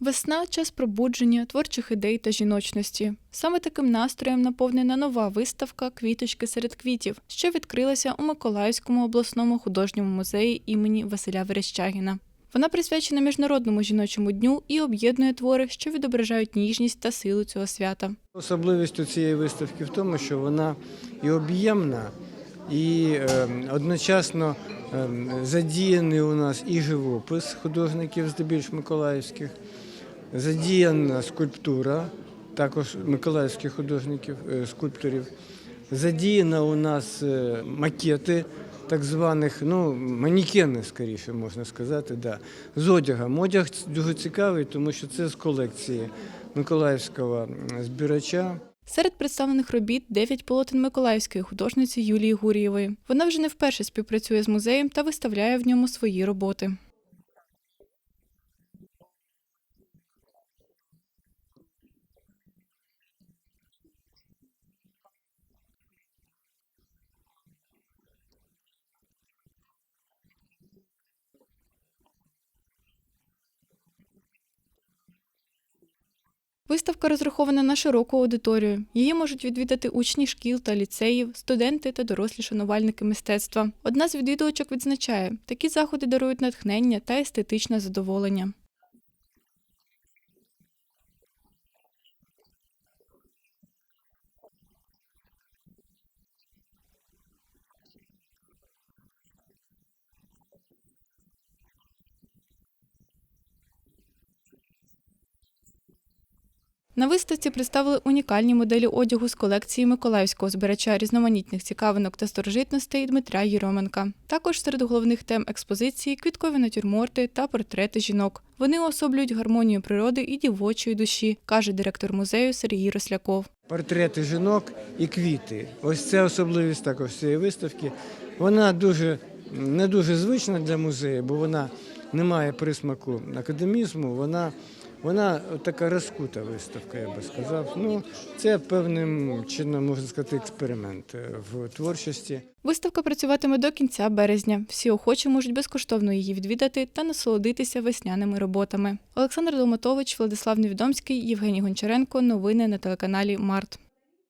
Весна час пробудження, творчих ідей та жіночності. Саме таким настроєм наповнена нова виставка Квіточки серед квітів, що відкрилася у Миколаївському обласному художньому музеї імені Василя Верещагіна. Вона присвячена міжнародному жіночому дню і об'єднує твори, що відображають ніжність та силу цього свята. Особливістю цієї виставки в тому, що вона і об'ємна, і е, одночасно е, задіяний у нас і живопис художників, здебільш миколаївських, задіяна скульптура, також миколаївських художників, е, скульпторів. Задіяна у нас е, макети так званих, ну, манікени, скоріше можна сказати, да, з одягом. Одяг дуже цікавий, тому що це з колекції Миколаївського збирача. Серед представлених робіт дев'ять полотен миколаївської художниці Юлії Гурієвої. Вона вже не вперше співпрацює з музеєм та виставляє в ньому свої роботи. Виставка розрахована на широку аудиторію. Її можуть відвідати учні шкіл та ліцеїв, студенти та дорослі шанувальники мистецтва. Одна з відвідувачок відзначає, такі заходи дарують натхнення та естетичне задоволення. На виставці представили унікальні моделі одягу з колекції миколаївського збирача різноманітних цікавинок та старожитностей Дмитра Єроменка. Також серед головних тем експозиції квіткові натюрморти та портрети жінок. Вони уособлюють гармонію природи і дівочої душі, каже директор музею Сергій Росляков. Портрети жінок і квіти. Ось це особливість також цієї виставки. Вона дуже не дуже звична для музею, бо вона не має присмаку академізму. Вона, вона така розкута виставка, я би сказав. Ну, це певним чином можна сказати експеримент е, в творчості. Виставка працюватиме до кінця березня. Всі охочі можуть безкоштовно її відвідати та насолодитися весняними роботами. Олександр Долматович, Владислав Невідомський, Євгеній Гончаренко. Новини на телеканалі Март.